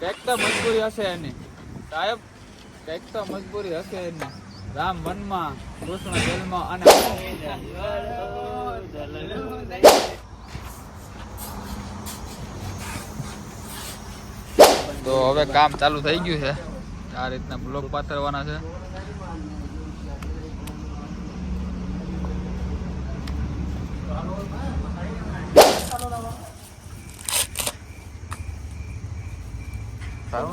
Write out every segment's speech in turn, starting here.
કંઈક તો મજબૂરી હશે એની. સાહેબ કંઈક તો મજબૂરી હશે એની. રામ વનમાં, કૃષ્ણ જેલમાં અને તો હવે કામ ચાલુ થઈ ગયું છે. આ રીતના બ્લોક પાથરવાના છે. સારું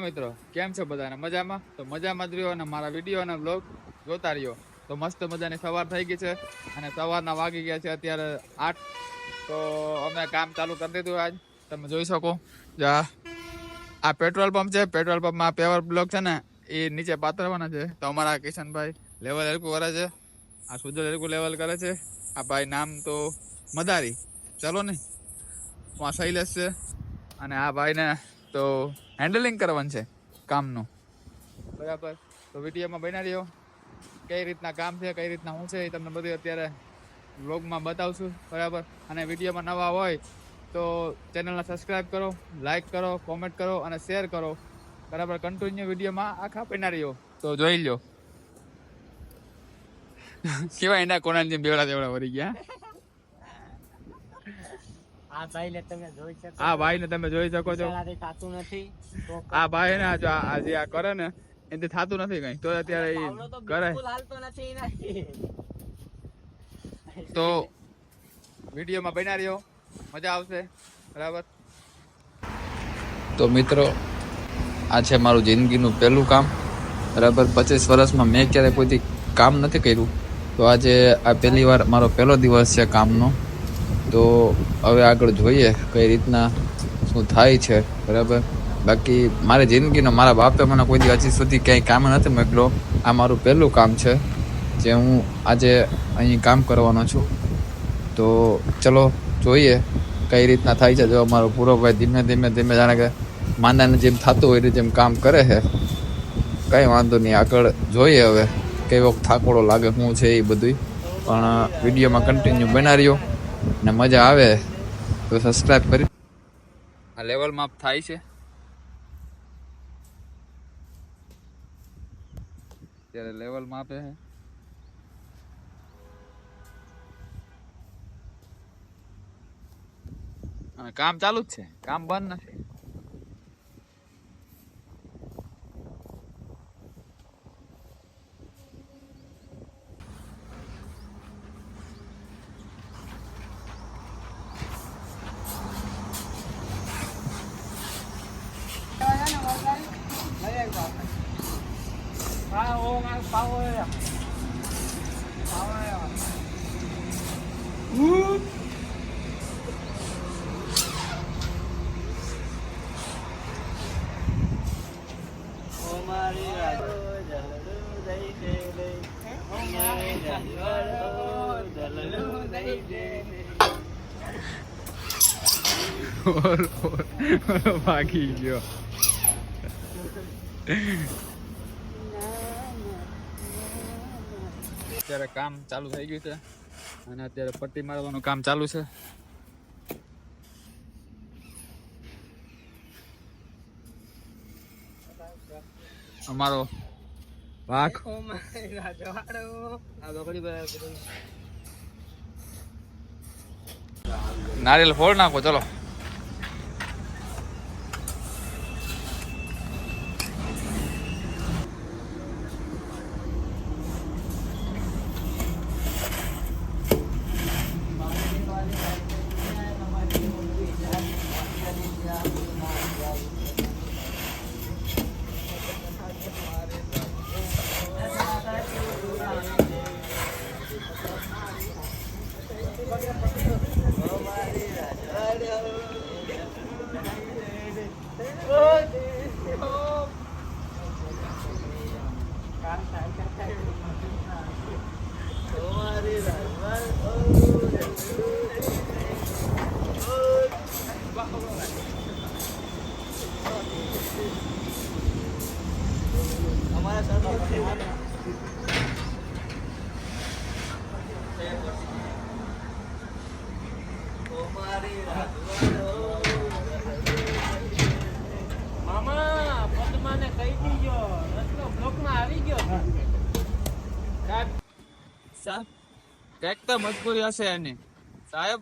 મિત્રો, કેમ છો બધાને? મજામાં? તો મજામાં જ રહ્યો અને મારા વીડિયો અને બ્લોગ જોતા રહ્યો. તો મસ્ત મજાની સવાર થઈ ગઈ છે અને સવારના વાગી ગયા છે અત્યારે આઠ. તો અમે કામ ચાલુ કરી દીધું આજ. તમે જોઈ શકો. જે આ પેટ્રોલ પંપ છે. પેટ્રોલ પંપમાં પેવર બ્લોક છે ને, એ નીચે પાથરવાના છે. તો અમારા કિશનભાઈ લેવલ હરકું કરે છે. આ સુજલ હરકું લેવલ કરે છે. આ ભાઈ નામ તો મદારી. ચાલો ને આ શૈલેષ છે અને આ ભાઈને તો હેન્ડલિંગ કરવાનું છે, કામનું. બરાબર. તો વિડીયોમાં બના રહ્યો. કઈ રીતના કામ છે, કઈ રીતના હું છે, એ તમને બધું અત્યારે વ્લોગમાં બતાવશું. બરાબર. અને વિડીયોમાં નવા હોય તો ચેનલને સબસ્ક્રાઈબ કરો લાઇક કરો કોમેન્ટ કરો અને શેર કરો. બરાબર. કન્ટિન્યુ વિડીયોમાં આખા રહ્યો. તો જોઈ લો કેવા એના કોના જેમ બેવડા દેવડા વળી ગયા. આ ભાઈને તમે જોઈ શકો આ ભાઈને તમે જોઈ શકો છો. થતું નથી. આ ભાઈ ને આ જો આ આ જે આ કરે ને એને થતું નથી કઈ. તો અત્યારે એ કરે. તો વિડીયોમાં બન્યા રહ્યો. મજા આવશે. બરાબર? તો મિત્રો આ છે મારું જિંદગીનું પહેલું કામ. બરાબર? પચીસ વર્ષમાં મેં ક્યારે કોઈથી કામ નથી કર્યું. તો આજે આ પહેલી વાર મારો પહેલો દિવસ છે કામનો. તો હવે આગળ જોઈએ કઈ રીતના શું થાય છે, બરાબર? બાકી મારી જિંદગીનો, મારા બાપે મને કોઈ દિવસ હજી સુધી ક્યાંય કામ નથી મોકલો આ મારું પહેલું કામ છે, જે હું આજે અહીં કામ કરવાનો છું. તો ચલો જોઈએ કઈ રીતના થાય છે. જો અમારો પૂરો ભાઈ ધીમે ધીમે ધીમે જાણે કે માંદાને જેમ થતું હોય જેમ કામ કરે છે. કંઈ વાંધો નહીં, આગળ જોઈએ હવે. કેવો થાકોડો લાગે શું છે એ બધું પણ વિડીયોમાં કન્ટિન્યુ બના રહ્યો ને મજા આવે, તો સબસ્ક્રાઈબ કરી. આ લેવલ માપ થાય છે. ત્યારે લેવલ માપે છે. અને કામ ચાલુ જ છે. કામ બંધ નથી. આવ્યો. પાવો આવ્યો. ઓ મારી રાજો જલડું દઈ દે લે. ઓ મારી રાજો જલડું દઈ દે લે. ઓર, ઓર, ભાગી ગયો અત્યારે કામ ચાલુ થઈ ગયું છે. અને અત્યારે પટ્ટી મારવાનું કામ ચાલુ છે. અમારો વાઘ. નારિયેલ ફોડ નાખો ચલો. અમારા આવી ગયો. સાહેબ. ટેક તો મજબૂરી હશે એની. સાહેબ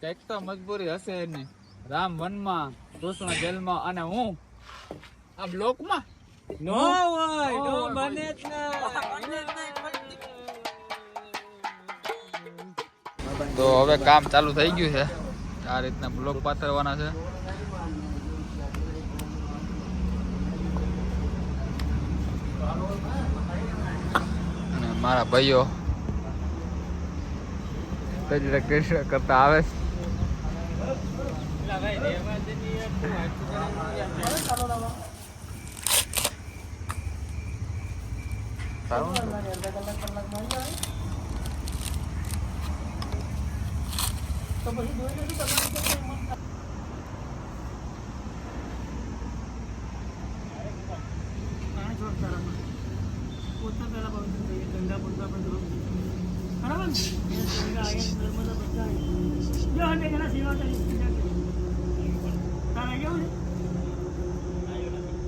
ટેક તો મજબૂરી હશે એની. રામ વનમાં કૃષ્ણ જેલમાં અને હું આ બ્લોકમાં? નો હોય નો બને જ તો હવે કામ ચાલુ થઈ ગયું છે. આ રીતના બ્લોક પાથરવાના છે. અને મારા ભાઈઓ કરતા આવે છે. ભાઈ રહેવા દે ને યાર,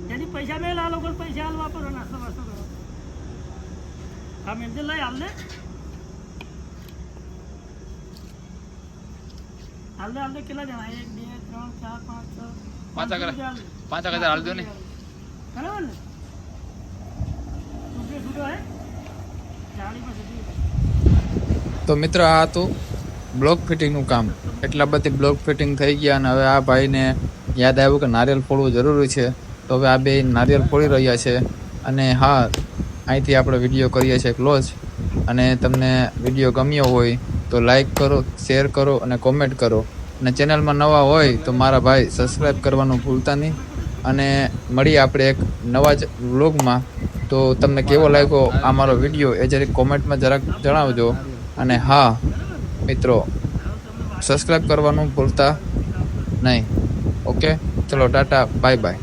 જેની પૈસા નહીં આ લોકો પૈસા હાલ વાપરો નાસ્તો વાસ્તો કરો. હા મેલ લઈ હાલ ને હાલ હાલ કેટલા જણા? એક બે ત્રણ ચાર પાંચ છ પાંચ પાંચ હજાર. રૂપિયા હાલ દે. પાંચ હજાર હાલ દો ને. બરાબર ને? છૂટે છૂટો હે? જાળી પર તો મિત્ર આ હતું બ્લોક ફિટિંગનું કામ. એટલા બધી બ્લોક ફિટિંગ થઈ ગયા અને હવે આ ભાઈને યાદ આવ્યું કે નારિયેલ ફોડવું જરૂરી છે. તો હવે આ બે નારિયેલ ફોડી રહ્યા છે. અને હા, અહીંથી આપણે વીડિયો કરીએ છીએ ક્લોઝ. અને તમને વીડિયો ગમ્યો હોય તો લાઈક કરો, શેર કરો અને કોમેન્ટ કરો. અને ચેનલમાં નવા હોય તો મારા ભાઈ સબસ્ક્રાઈબ કરવાનું ભૂલતા નહીં. અને મળીએ આપણે એક નવા જ વ્લોગમાં. તો તમને કેવો લાગ્યો આ મારો વીડિયો એ જરીક કોમેન્ટમાં જરાક જણાવજો. અને હા, મિત્રો સબસ્ક્રાઈબ કરવાનું ભૂલતા નહીં. ઓકે? ચલો ટાટા બાય બાય